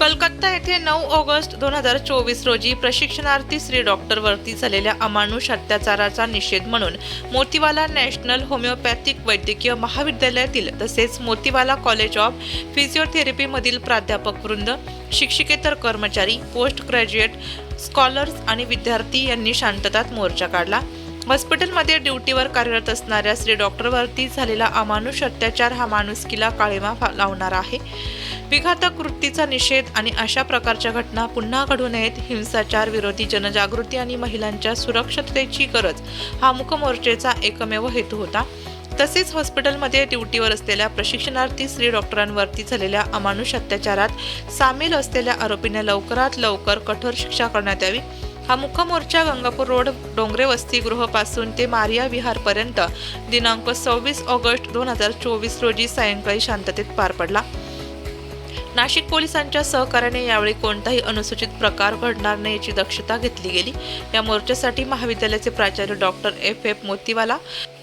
कलकत्ता येथे नऊ ऑगस्ट दोन हजार चोवीस रोजी प्रशिक्षणार्थी श्री डॉक्टरवरती झालेल्या अमानुष अत्याचाराचा निषेध म्हणून मोतीवाला नॅशनल होमिओपॅथिक वैद्यकीय महाविद्यालयातील तसेच मोतीवाला कॉलेज ऑफ फिजिओथेरपीमधील प्राध्यापक वृंद शिक्षिकेतर कर्मचारी पोस्ट ग्रॅज्युएट स्कॉलर्स आणि विद्यार्थी यांनी शांततात मोर्चा काढला. हॉस्पिटलमध्ये ड्युटीवर कार्यरत असणाऱ्या श्री डॉक्टरवरती झालेला अमानुष अत्याचार हा माणुसकीला काळीमा फा- लावणारा आहे. विघातक वृत्तीचा निषेध आणि अशा प्रकारच्या घटना पुन्हा घडू नयेत हिंसाचार विरोधी जनजागृती आणि महिलांच्या सुरक्षिततेची गरज हा मुखमोर्चेचा एकमेव हेतू होता. तसेच हॉस्पिटलमध्ये ड्युटीवर असलेल्या प्रशिक्षणार्थी स्त्री डॉक्टरांवरती झालेल्या अमानुष अत्याचारात सामील असलेल्या आरोपींना लवकरात लवकर कठोर शिक्षा करण्यात यावी. हा मुखमोर्चा गंगापूर रोड डोंगरे वसतिगृहापासून ते मारिया विहारपर्यंत दिनांक सव्वीस ऑगस्ट दोन हजार चोवीस रोजी सायंकाळी शांततेत पार पडला. नाशिक पोलिसांच्या सहकार्याने यावेळी कोणताही अनुसूचित प्रकार घडणार नाही याची दक्षता घेतली गेली. या मोर्चासाठी महाविद्यालयाचे प्राचार्य doctor F. F. Motiwala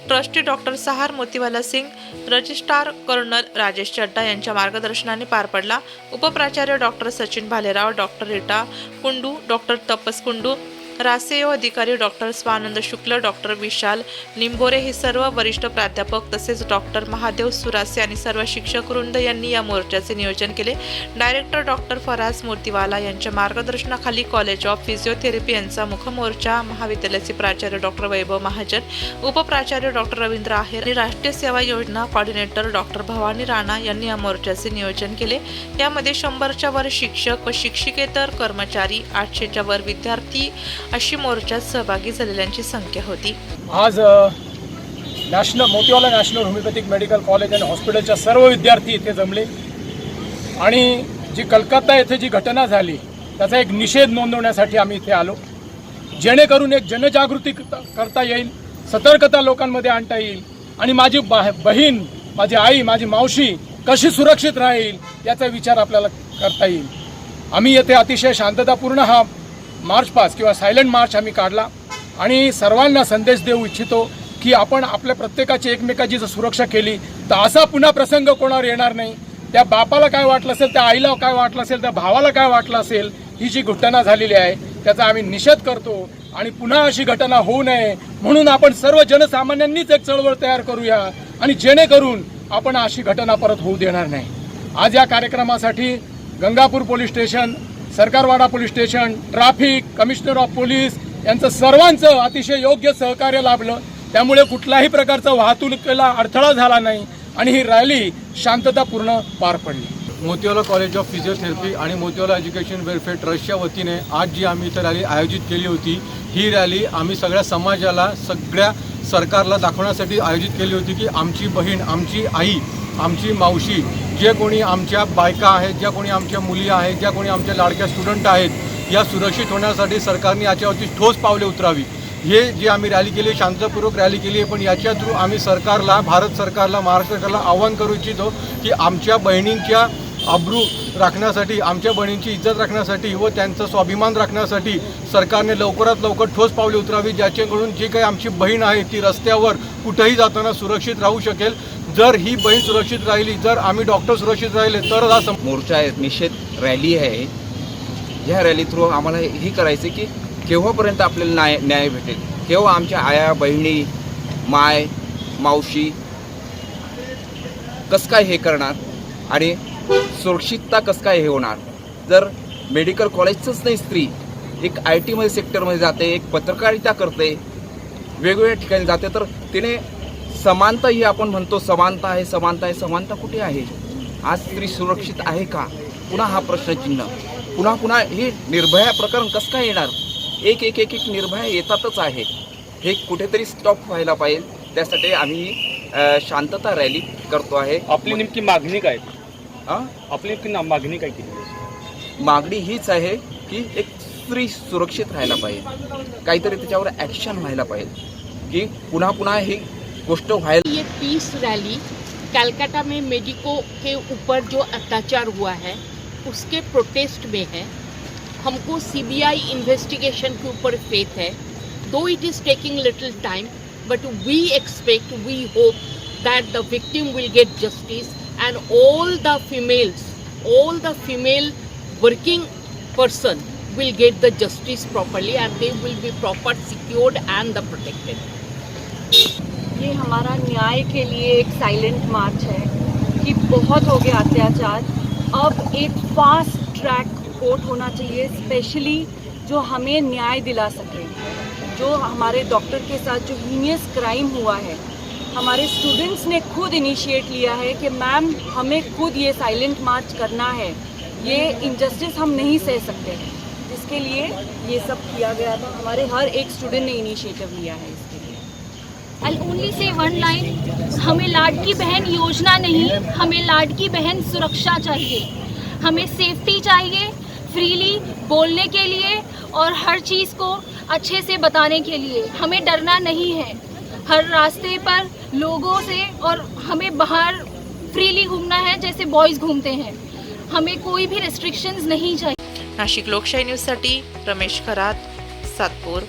trustee doctor Sahar Motiwala Singh registrar colonel Rajesh Chadda यांच्या मार्गदर्शनाने पार पडला. उपप्राचार्य doctor Sachin Bhalerao doctor Rita Kundu doctor Tapas Kundu रासेओ अधिकारी डॉक्टर स्वानंद शुक्ल डॉक्टर विशाल निंबोरे हे सर्व वरिष्ठ प्राध्यापक तसेच डॉक्टर महादेव सुरासे आणि सर्व शिक्षक वृंद यांनी या मोर्चाचे नियोजन केले. डायरेक्टर डॉक्टर फराज मोतीवाला यांच्या मार्गदर्शनाखाली कॉलेज ऑफ फिजिओथेरपी यांचा मुखमोर्चा महाविद्यालयाचे प्राचार्य डॉक्टर वैभव महाजन उपप्राचार्य डॉक्टर रवींद्र आहेर आणि राष्ट्रीय सेवा योजना कॉर्डिनेटर डॉक्टर भवानी राणा यांनी या मोर्चाचे नियोजन केले. यामध्ये शंभरच्या वर शिक्षक व शिक्षिकेतर कर्मचारी आठशेच्या वर विद्यार्थी अशी मोर्चात सहभागी झालेल्यांची संख्या होती. आज national Motiwala national homoeopathic medical college आणि हॉस्पिटलच्या सर्व विद्यार्थी इथे जमले. आणि जी कलकत्ता येथे जी घटना झाली त्याचा एक निषेध नोंदवण्यासाठी आम्ही इथे आलो. जेणेकरून एक जनजागृती क- करता येईल सतर्कता लोकांमध्ये आणता येईल आणि माझी बा बहीण माझी आई माझी मावशी कशी सुरक्षित राहील याचा विचार आपल्याला करता येईल. आम्ही येथे अतिशय शांततापूर्ण हा मार्च पास किंवा सायलेंट मार्च आम्ही काढला. आणि सर्वांना संदेश देऊ इच्छितो की आपण आपल्या प्रत्येकाची एकमेकाची जर सुरक्षा केली तर असा पुन्हा प्रसंग कोणावर येणार नाही. त्या बापाला काय वाटलं असेल त्या आईला काय वाटलं असेल त्या भावाला काय वाटलं असेल ही जी घटना झालेली आहे त्याचा आम्ही निषेध करतो. आणि पुन्हा अशी घटना होऊ नये म्हणून आपण सर्व जनसामान्यांनीच एक चळवळ तयार करूया आणि जेणेकरून आपण अशी घटना परत होऊ देणार नाही. आज या कार्यक्रमासाठी Gangapur police station Sarkarwada police station traffic commissioner of police यांचं सर्वांचं अतिशय योग्य सहकार्य लाभलं. त्यामुळे कुठल्याही प्रकारचा वाहतुकीला अडथळा झाला नाही आणि ही रॅली शांततापूर्ण पार पडली. मोतीवाला कॉलेज ऑफ फिजिओथेरपी आणि मोतीवाला एज्युकेशन वेलफेअर ट्रस्टच्या वतीने आज जी आम्ही इथं रॅली आयोजित केली होती ही रॅली आम्ही सगळ्या समाजाला सगळ्या सरकारला दाखवण्यासाठी आयोजित केली होती की आमची बहीण आमची आई आमची मावशी जे कोणी आमच्या बायका आहेत ज्या कोणी आमच्या मुली आहेत ज्या कोणी आमच्या लाडक्या स्टुडंट आहेत या सुरक्षित होण्यासाठी सरकारने याच्यावरती ठोस पावले उतरावी. हे जे आम्ही रॅली केली शांतपूर्वक रॅली केली आहे पण याच्या थ्रू आम्ही सरकारला भारत सरकारला महाराष्ट्र सरकारला आवाहन करू इच्छितो की आमच्या बहिणींच्या अब्रू राखण्यासाठी आमच्या बहिणींची इज्जत राखण्यासाठी व त्यांचा स्वाभिमान राखण्यासाठी सरकारने लवकरात लवकर ठोस पावले उतरावी ज्याच्याकडून जी काही आमची बहीण आहे ती रस्त्यावर कुठेही जाताना सुरक्षित राहू शकेल. जर ही बहीण सुरक्षित राहिली जर आम्ही डॉक्टर सुरक्षित राहिले तर हा मोर्चा आहे निषेध रॅली आहे. ह्या रॅली थ्रू आम्हाला हे करायचं की केव्हापर्यंत आपल्याला न्याय न्याय भेटेल? केव्हा आमच्या आया बहिणी माय मावशी कसं काय हे करणार? आणि सुरक्षितता कसं काय हे होणार? जर मेडिकल कॉलेजचंच नाही स्त्री एक आय टीमध्ये सेक्टरमध्ये जाते एक पत्रकारिता करते वेगवेगळ्या ठिकाणी जाते तर तिने समानता ही आपण म्हणतो समानता आहे समानता आहे समानता कुठे आहे? आज स्त्री सुरक्षित आहे का? पुन्हा हा प्रश्नचिन्ह. पुन्हा पुन्हा हे निर्भया प्रकरण कसं काय येणार? एक एक एक एक निर्भया येतातच आहे. हे कुठेतरी स्टॉप व्हायला पाहिजे. त्यासाठी आम्ही शांतता रॅली करतो आहे. आपली नेमकी मागणी काय? आपली नेमकी मागणी काय केली? मागणी हीच आहे की एक स्त्री सुरक्षित राहायला पाहिजे. काहीतरी त्याच्यावर ॲक्शन व्हायला पाहिजे. की पुन्हा पुन्हा ही गोष्ट व्हायला ये पीस रैली कलकत्ता में मेडिको के ऊपर जो अत्याचार हुआ है, उसके प्रोटेस्ट में है। हमको सीबीआई इन्वेस्टिगेशन के ऊपर फेथ है। Though it is taking little time but we expect we hope that the victim will get justice and all the females all the female working person will get the justice properly and they will be proper secured and the protected. ये हमारा न्याय के लिए एक silent March है कि बहुत हो गया अत्याचार। अब एक फास्ट ट्रैक कोर्ट होना चाहिए स्पेशली जो हमें न्याय दिला सके। जो हमारे डॉक्टर के साथ जो हीनियस क्राइम हुआ है, हमारे स्टूडेंट्स ने खुद इनिशिएट लिया है कि मैम हमें खुद ये साइलेंट मार्च करना है। ये इनजस्टिस हम नहीं सह सकते। जिसके लिए ये सब किया गया था हमारे हर एक स्टूडेंट ने इनिशिएटिव लिया है। I only say one line हमें लाडकी बहन योजना नहीं, हमें लाडकी बहन सुरक्षा चाहिए। हमें सेफ्टी चाहिए फ्रीली बोलने के लिए और हर चीज़ को अच्छे से बताने के लिए। हमें डरना नहीं है। हर रास्ते पर लोगों से और हमें बाहर फ्रीली घूमना है, जैसे बॉयज़ घूमते हैं। हमें कोई भी रेस्ट्रिक्शंस नहीं चाहिए। नाशिक लोकशाही न्यूजसाठी रमेश खरात, सातपूर।